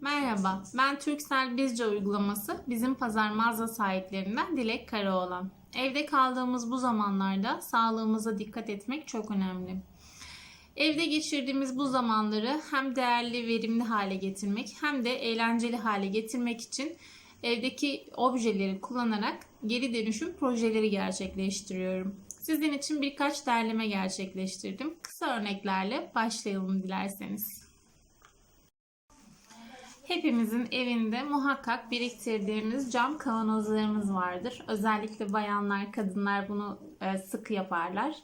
Merhaba, ben Türksel Bizce uygulaması bizim pazar mağaza sahiplerinden Dilek Karaoğlan. Evde kaldığımız bu zamanlarda sağlığımıza dikkat etmek çok önemli. Evde geçirdiğimiz bu zamanları hem değerli, verimli hale getirmek hem de eğlenceli hale getirmek için evdeki objeleri kullanarak geri dönüşüm projeleri gerçekleştiriyorum. Sizin için birkaç derleme gerçekleştirdim. Kısa örneklerle başlayalım dilerseniz. Hepimizin evinde muhakkak biriktirdiğimiz cam kavanozlarımız vardır. Özellikle bayanlar, kadınlar bunu e, sık yaparlar.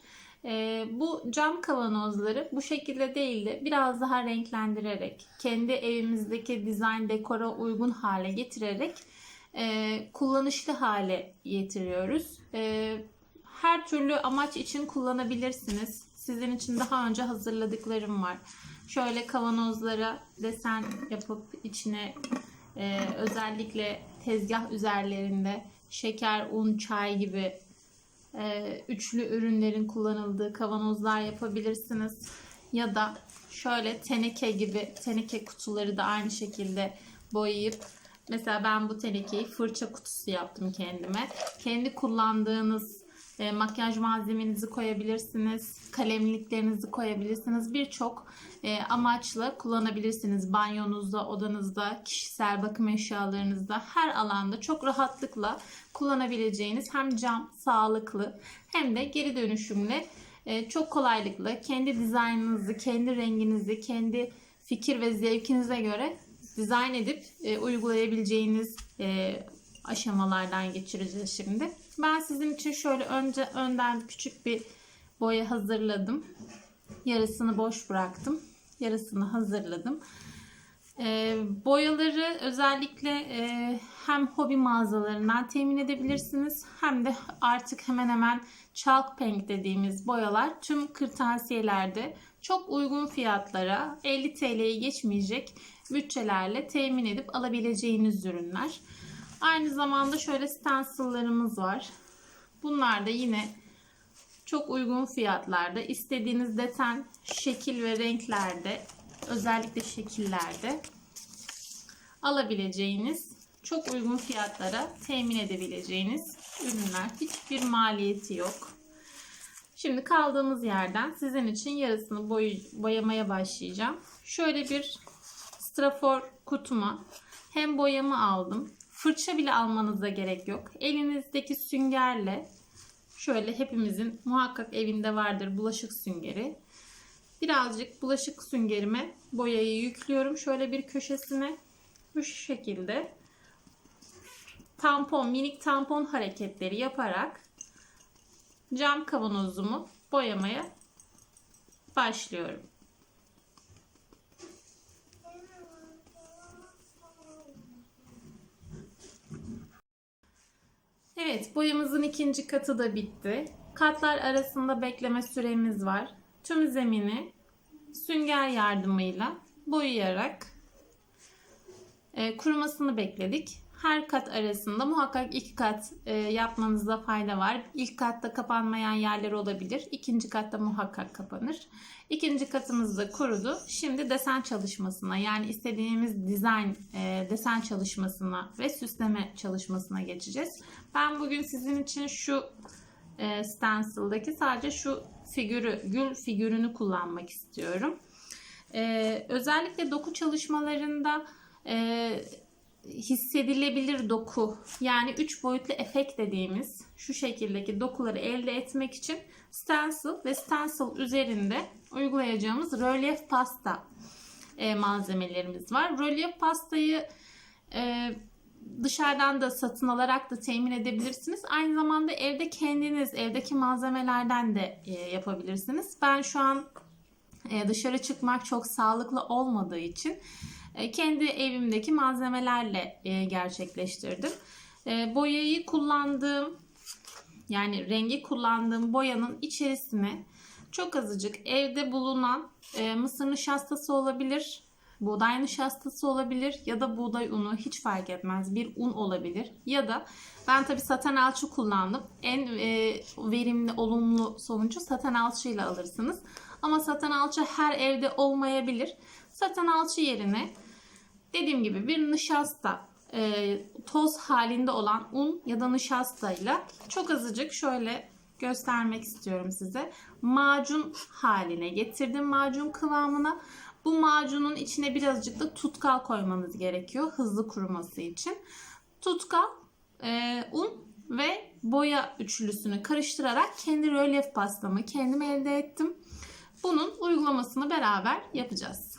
E, bu cam kavanozları bu şekilde değil de biraz daha renklendirerek, kendi evimizdeki dizayn dekora uygun hale getirerek e, kullanışlı hale getiriyoruz. Her türlü amaç için kullanabilirsiniz. Sizin için daha önce hazırladıklarım var. Şöyle kavanozlara desen yapıp içine e, özellikle tezgah üzerlerinde şeker, un, çay gibi e, üçlü ürünlerin kullanıldığı kavanozlar yapabilirsiniz. Ya da şöyle teneke gibi teneke kutuları da aynı şekilde boyayıp mesela ben bu tenekeyi fırça kutusu yaptım kendime. Kendi kullandığınız e, makyaj malzemenizi koyabilirsiniz, kalemliklerinizi koyabilirsiniz. Birçok e, amaçla kullanabilirsiniz. Banyonuzda, odanızda, kişisel bakım eşyalarınızda, her alanda çok rahatlıkla kullanabileceğiniz hem cam, sağlıklı hem de geri dönüşümlü e, çok kolaylıkla kendi dizaynınızı, kendi renginizi, kendi fikir ve zevkinize göre dizayn edip e, uygulayabileceğiniz e, aşamalardan geçireceğiz şimdi. Ben sizin için şöyle önce önden küçük bir boya hazırladım. Yarısını boş bıraktım. Yarısını hazırladım. E, boyaları özellikle e, hem hobi mağazalarından temin edebilirsiniz hem de artık hemen hemen chalk paint dediğimiz boyalar tüm kırtasiyelerde çok uygun fiyatlara 50 TL'ye geçmeyecek bütçelerle temin edip alabileceğiniz ürünler. Aynı zamanda şöyle stencil'larımız var. Bunlar da yine çok uygun fiyatlarda istediğiniz deten, şekil ve renklerde özellikle şekillerde alabileceğiniz çok uygun fiyatlara temin edebileceğiniz ürünler. Hiçbir maliyeti yok. Şimdi kaldığımız yerden sizin için yarısını boy boyamaya başlayacağım. Şöyle bir strafor kutuma hem boyamı aldım. Fırça bile almanıza gerek yok. Elinizdeki süngerle şöyle hepimizin muhakkak evinde vardır bulaşık süngeri. Birazcık bulaşık süngerime boyayı yüklüyorum. Şöyle bir köşesine bu şekilde tampon, minik tampon hareketleri yaparak cam kavanozumu boyamaya başlıyorum. Evet, boyamızın ikinci katı da bitti. Katlar arasında bekleme süremiz var. Tüm zemini sünger yardımıyla boyayarak e, kurumasını bekledik. Her kat arasında muhakkak iki kat e, yapmanızda fayda var. İlk katta kapanmayan yerler olabilir. İkinci katta muhakkak kapanır. İkinci katımız da kurudu. Şimdi desen çalışmasına yani istediğimiz dizayn e, desen çalışmasına ve süsleme çalışmasına geçeceğiz. Ben bugün sizin için şu e, stencil'daki sadece şu figürü, gül figürünü kullanmak istiyorum. E, özellikle doku çalışmalarında e, hissedilebilir doku yani 3 boyutlu efekt dediğimiz şu şekildeki dokuları elde etmek için stencil ve stencil üzerinde uygulayacağımız rölyef pasta e, malzemelerimiz var. Rölyef pastayı e, dışarıdan da satın alarak da temin edebilirsiniz. Aynı zamanda evde kendiniz evdeki malzemelerden de e, yapabilirsiniz. Ben şu an dışarı çıkmak çok sağlıklı olmadığı için e, kendi evimdeki malzemelerle e, gerçekleştirdim. E, boyayı kullandığım yani rengi kullandığım boyanın içerisine çok azıcık evde bulunan mısır nişastası olabilir, buğday nişastası olabilir ya da buğday unu hiç fark etmez bir un olabilir. Ya da ben tabi saten alçı kullandım. En verimli olumlu sonucu saten alçıyla alırsınız ama saten alçı her evde olmayabilir saten alçı yerine Dediğim gibi bir nişasta e, toz halinde olan un ya da nişastayla çok azıcık şöyle göstermek istiyorum size. Macun haline getirdim macun kıvamına. Bu macunun içine birazcık da tutkal koymanız gerekiyor hızlı kuruması için. Tutkal, e, un ve boya üçlüsünü karıştırarak kendi rölyef pastamı kendim elde ettim. Bunun uygulamasını beraber yapacağız.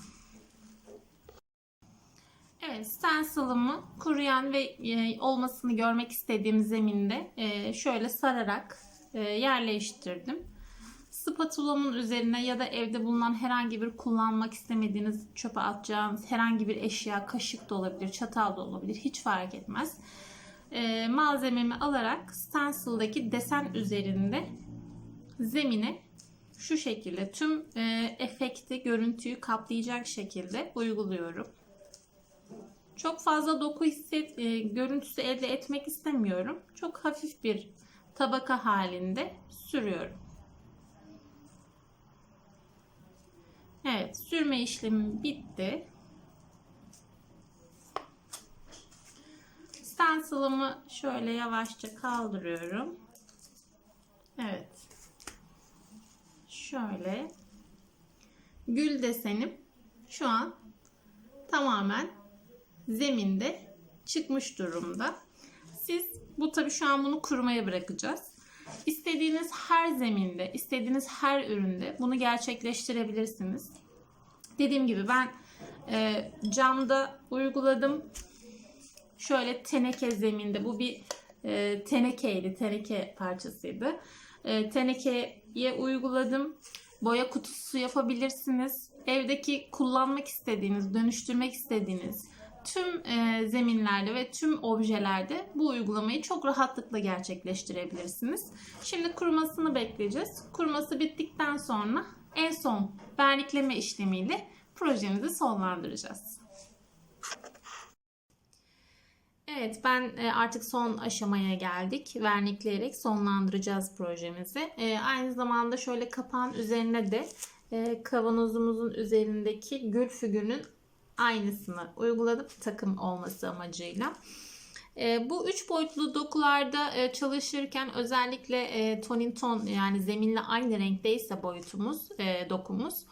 Evet, stencil'ımı kuruyan ve e, olmasını görmek istediğim zeminde e, şöyle sararak e, yerleştirdim. Spatulamın üzerine ya da evde bulunan herhangi bir kullanmak istemediğiniz çöpe atacağınız herhangi bir eşya, kaşık da olabilir, çatal da olabilir, hiç fark etmez. E, malzememi alarak stencil'daki desen üzerinde zemine şu şekilde tüm e, efekti, görüntüyü kaplayacak şekilde uyguluyorum. Çok fazla doku hisset, e, görüntüsü elde etmek istemiyorum. Çok hafif bir tabaka halinde sürüyorum. Evet, sürme işlemi bitti. Stencil'ımı şöyle yavaşça kaldırıyorum. Evet. Şöyle. Gül desenim şu an tamamen zeminde çıkmış durumda. Siz bu tabii şu an bunu kurumaya bırakacağız. İstediğiniz her zeminde, istediğiniz her üründe bunu gerçekleştirebilirsiniz. Dediğim gibi ben e, camda uyguladım. Şöyle teneke zeminde bu bir e, tenekeydi, teneke parçasıydı. E, tenekeye uyguladım. Boya kutusu yapabilirsiniz. Evdeki kullanmak istediğiniz, dönüştürmek istediğiniz tüm e, zeminlerde ve tüm objelerde bu uygulamayı çok rahatlıkla gerçekleştirebilirsiniz. Şimdi kurumasını bekleyeceğiz. Kuruması bittikten sonra en son vernikleme işlemiyle projemizi sonlandıracağız. Evet ben e, artık son aşamaya geldik. Vernikleyerek sonlandıracağız projemizi. E, aynı zamanda şöyle kapağın üzerine de e, kavanozumuzun üzerindeki gül figürünün aynısını uyguladım takım olması amacıyla. bu üç boyutlu dokularda çalışırken özellikle tonin ton yani zeminle aynı renkteyse boyutumuz, dokumuz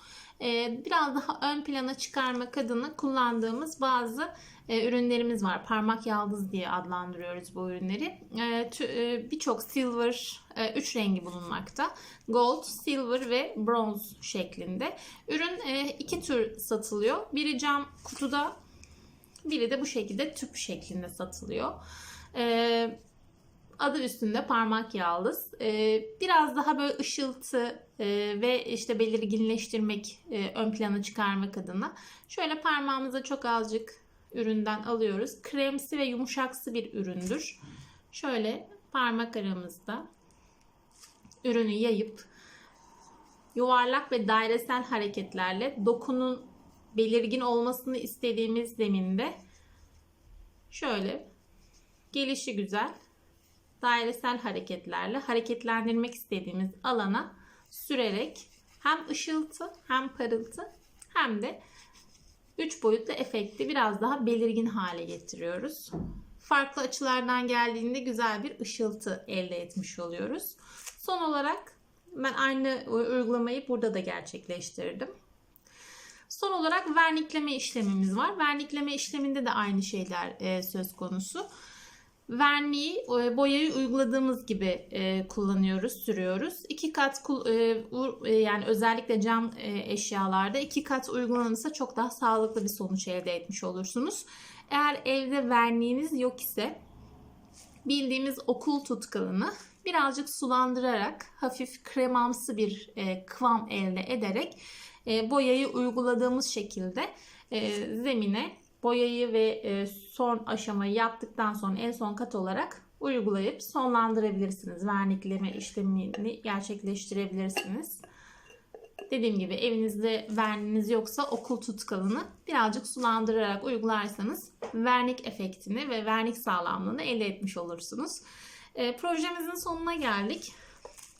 biraz daha ön plana çıkarmak adına kullandığımız bazı e, ürünlerimiz var. Parmak yaldız diye adlandırıyoruz bu ürünleri. E, e, Birçok silver, e, üç rengi bulunmakta. Gold, silver ve bronze şeklinde. Ürün e, iki tür satılıyor. Biri cam kutuda, biri de bu şekilde tüp şeklinde satılıyor. E, adı üstünde parmak yaldız. E, biraz daha böyle ışıltı e, ve işte belirginleştirmek, e, ön plana çıkarmak adına şöyle parmağımıza çok azıcık üründen alıyoruz. Kremsi ve yumuşaksı bir üründür. Şöyle parmak aramızda ürünü yayıp yuvarlak ve dairesel hareketlerle dokunun belirgin olmasını istediğimiz zeminde şöyle gelişi güzel dairesel hareketlerle hareketlendirmek istediğimiz alana sürerek hem ışıltı hem parıltı hem de 3 boyutlu efekti biraz daha belirgin hale getiriyoruz. Farklı açılardan geldiğinde güzel bir ışıltı elde etmiş oluyoruz. Son olarak ben aynı uygulamayı burada da gerçekleştirdim. Son olarak vernikleme işlemimiz var. Vernikleme işleminde de aynı şeyler e, söz konusu verniği e, boyayı uyguladığımız gibi e, kullanıyoruz, sürüyoruz. İki kat e, yani özellikle cam eşyalarda iki kat uygulanırsa çok daha sağlıklı bir sonuç elde etmiş olursunuz. Eğer evde verniğiniz yok ise bildiğimiz okul tutkalını birazcık sulandırarak hafif kremamsı bir kıvam elde ederek boyayı uyguladığımız şekilde zemine boyayı ve e, son aşamayı yaptıktan sonra en son kat olarak uygulayıp sonlandırabilirsiniz. Vernikleme işlemini gerçekleştirebilirsiniz. Dediğim gibi evinizde verniniz yoksa okul tutkalını birazcık sulandırarak uygularsanız vernik efektini ve vernik sağlamlığını elde etmiş olursunuz. E, projemizin sonuna geldik.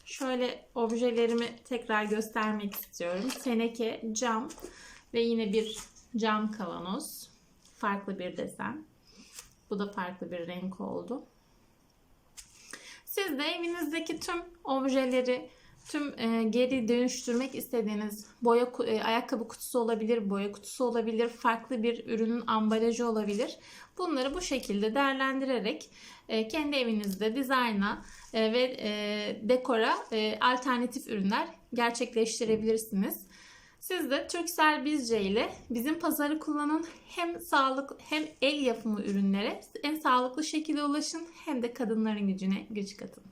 Şöyle objelerimi tekrar göstermek istiyorum. Teneke, cam ve yine bir cam kavanoz farklı bir desen. Bu da farklı bir renk oldu. Siz de evinizdeki tüm objeleri, tüm e, geri dönüştürmek istediğiniz boya e, ayakkabı kutusu olabilir, boya kutusu olabilir, farklı bir ürünün ambalajı olabilir. Bunları bu şekilde değerlendirerek e, kendi evinizde dizayna e, ve e, dekora e, alternatif ürünler gerçekleştirebilirsiniz. Siz de Turkcell Bizce ile bizim pazarı kullanın. Hem sağlık hem el yapımı ürünlere en sağlıklı şekilde ulaşın hem de kadınların gücüne güç katın.